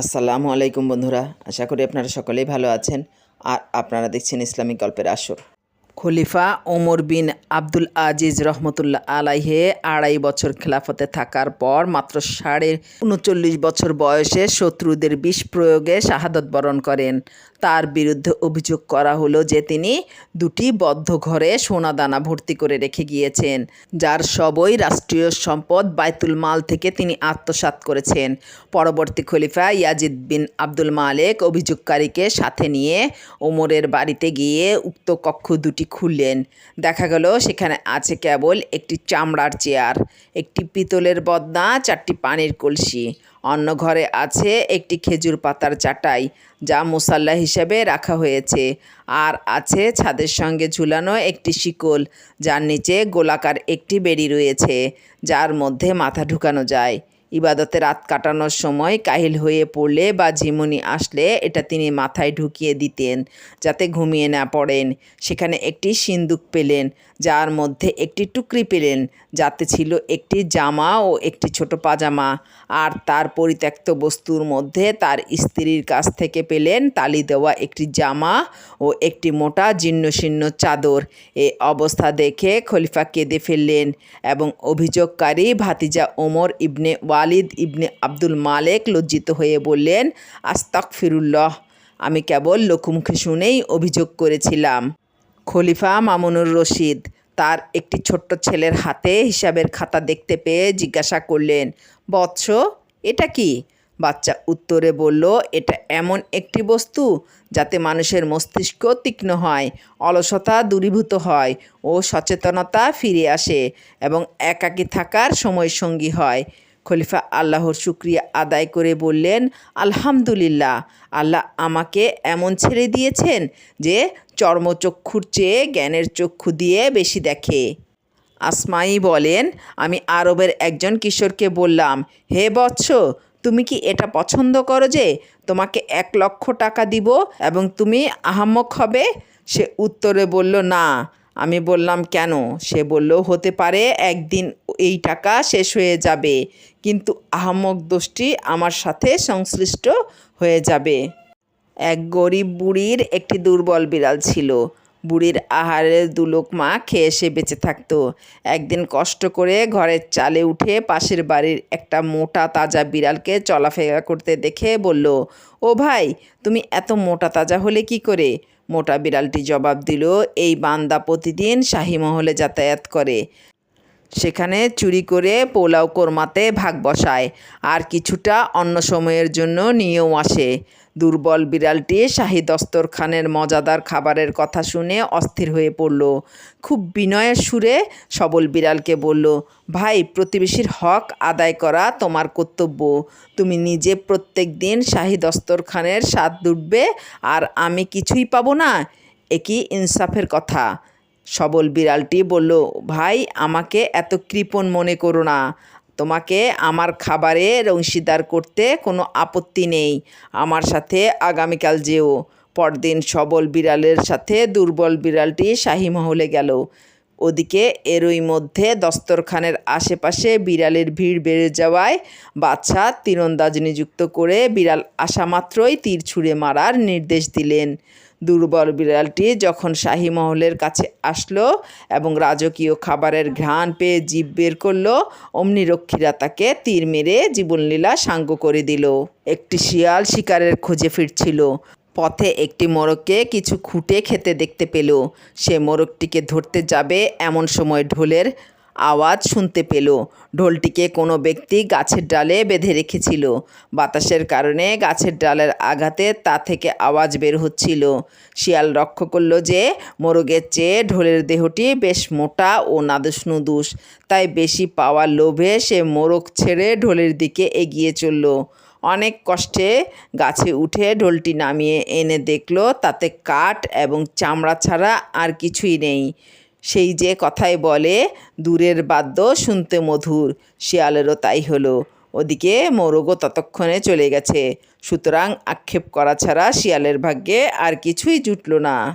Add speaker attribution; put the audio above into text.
Speaker 1: আসসালামু আলাইকুম বন্ধুরা, আশা করি আপনারা সকলেই ভালো আছেন। আর আপনারা দেখছেন ইসলামিক গল্পের আসর। খলিফা ওমর বিন আব্দুল আজিজ রহমতুল্লাহ আলাইহে আড়াই বছর খেলাফতে থাকার পর মাত্র সাড়ে উনচল্লিশ বছর বয়সে শত্রুদের বিষ প্রয়োগে শাহাদত বরণ করেন। তার বিরুদ্ধে অভিযোগ করা হলো যে তিনি দুটি বদ্ধ ঘরে সোনাদানা ভর্তি করে রেখে গিয়েছেন, যার সবই রাষ্ট্রীয় সম্পদ বাইতুল মাল থেকে তিনি আত্মসাৎ করেছেন। পরবর্তী খলিফা ইয়াজিদ বিন আব্দুল মালেক অভিযোগকারীকে সাথে নিয়ে ওমরের বাড়িতে গিয়ে উক্ত কক্ষ দুটি খুললেন। দেখা গেল সেখানে আছে কেবল একটি চামড়ার চেয়ার, একটি পিতলের বদনা, চারটি পানির কলসি। অন্য ঘরে আছে একটি খেজুর পাতার চাটাই, যা মুসাল্লা হিসেবে রাখা হয়েছে। আর আছে ছাদের সঙ্গে ঝুলানো একটি শিকল, যার নিচে গোলাকার একটি বেড়ি রয়েছে, যার মধ্যে মাথা ঢুকানো যায়। ইবাদতে রাত কাটানোর সময় কাহিল হয়ে পড়লে বা ঝিমুনি আসলে এটা তিনি মাথায় ঢুকিয়ে দিতেন, যাতে ঘুমিয়ে না পড়েন। সেখানে একটি সিন্দুক পেলেন, যার মধ্যে একটি টুকরি পেলেন, যাতে ছিল একটি জামা ও একটি ছোট পাজামা। আর তার পরিত্যক্ত বস্তুর মধ্যে তার স্ত্রীর কাছ থেকে পেলেন তালি দেওয়া একটি জামা ও একটি মোটা জীর্ণশীর্ণ চাদর। এ অবস্থা দেখে খলিফা কেঁদে ফেললেন এবং অভিযোগকারী ভাতিজা ওমর ইবনে ওয়ালিদ ইবনে আব্দুল মালেক লজ্জিত হয়ে বললেন আস্তাক ফিরুল্লাহ আমি কেবল লোকমুখে শুনেই অভিযোগ করেছিলাম। খলিফা মামুনুর রশিদ তার একটি ছোট্ট ছেলের হাতে হিসাবের খাতা দেখতে পেয়ে জিজ্ঞাসা করলেন, বৎস, এটা কি? বাচ্চা উত্তরে বলল, এটা এমন একটি বস্তু যাতে মানুষের মস্তিষ্ক তীক্ষ্ণ হয়, অলসতা দূরীভূত হয় ও সচেতনতা ফিরে আসে এবং একাকী থাকার সময় সঙ্গী হয়। খলিফা আল্লাহর শুক্রিয়া আদায় করে বললেন, আলহামদুলিল্লাহ, আল্লাহ আমাকে এমন ছেড়ে দিয়েছেন যে চর্মচক্ষুর চেয়ে জ্ঞানের চক্ষু দিয়ে বেশি দেখে। আসমাই বলেন, আমি আরবের একজন কিশোরকে বললাম, হে বৎস, তুমি কি এটা পছন্দ করো যে তোমাকে এক লক্ষ টাকা দিব এবং তুমি আহাম্মক হবে? সে উত্তরে বলল, না। আমি বললাম, কেন? সে বলল, হতে পারে একদিন এই টাকা শেষ হয়ে যাবে। কিন্তু আহাম্মক দোষটি আমার সাথে সংশ্লিষ্ট হয়ে যাবে। এক গরিব বুড়ির একটি দুর্বল বিড়াল ছিল। বুড়ির আহারের দুলোক মা খেয়ে সে বেঁচে থাকতো। একদিন কষ্ট করে ঘরের চালে উঠে পাশের বাড়ির একটা মোটা তাজা বিড়ালকে চলাফেরা করতে দেখে বলল, ও ভাই, তুমি এত মোটা তাজা হলে কি করে? মোটা বিড়ালটি জবাব দিল, এই বান্দা প্রতিদিন শাহী মহলে যাতায়াত করে। সেখানে চুরি করে পোলাও কোরমাতে ভাগ বসায় আর কিছুটা অন্য সময়ের জন্য নিয়েও আসে। দুর্বল বিড়ালটি শাহী দস্তরখানের মজাদার খাবারের কথা শুনে অস্থির হয়ে পড়ল। খুব বিনয়ের সুরে সবল বিড়ালকে বলল, ভাই, প্রতিবেশীর হক আদায় করা তোমার কর্তব্য। তুমি নিজে প্রত্যেক দিন শাহী দস্তরখানের স্বাদ লুটবে আর আমি কিছুই পাবো না। এ কি ইনসাফের কথা। সবল বিড়ালটি বলল, ভাই, আমাকে এত কৃপণ মনে করো না। তোমাকে আমার খাবারে অংশীদার করতে কোনো আপত্তি নেই। আমার সাথে আগামীকাল যেও। পরদিন সবল বিড়ালের সাথে দুর্বল বিড়ালটি শাহী মহলে গেল। ওদিকে এরই মধ্যে দস্তরখানের আশেপাশে বিড়ালের ভিড় বেড়ে যাওয়ায় বাদশা তীরন্দাজ নিযুক্ত করে বিড়াল আসা মাত্রই তীর ছুঁড়ে মারার নির্দেশ দিলেন। দুর্বল বিড়ালটি যখন শাহী মহলের কাছে আসলো এবং রাজকীয় খাবারের ঘ্রাণ পেয়ে জীব বের করল, অমনি রক্ষীরা তাকে তীর মেরে জীবনলীলা সাঙ্গ করে দিল। একটি শিয়াল শিকারের খোঁজে ফিরছিল। পথে একটি মোরগকে কিছু খুঁটে খেতে দেখতে পেল। সে মোরগটিকে ধরতে যাবে এমন সময় ঢোলের আওয়াজ শুনতে পেল। ঢোলটিকে কোনো ব্যক্তি গাছের ডালে বেঁধে রেখেছিল। বাতাসের কারণে গাছের ডালের আঘাতে তা থেকে আওয়াজ বের হচ্ছিল। শিয়াল লক্ষ্য করল যে মোরগের চেয়ে ঢোলের দেহটি বেশ মোটা ও নাদুস তাই বেশি পাওয়ার লোভে সে মোরগ ছেড়ে ঢোলের দিকে এগিয়ে চলল। অনেক কষ্টে গাছে উঠে ঢোলটি নামিয়ে এনে দেখল, তাতে কাঠ এবং চামড়া ছাড়া আর কিছুই নেই। সেই যে কথায় বলে, দূরের বাদ্য শুনতে মধুর, শিয়ালেরও তাই হলো। ওদিকে মোরগও ততক্ষণে চলে গেছে। সুতরাং আক্ষেপ করা ছাড়া শিয়ালের ভাগ্যে আর কিছুই জুটল না।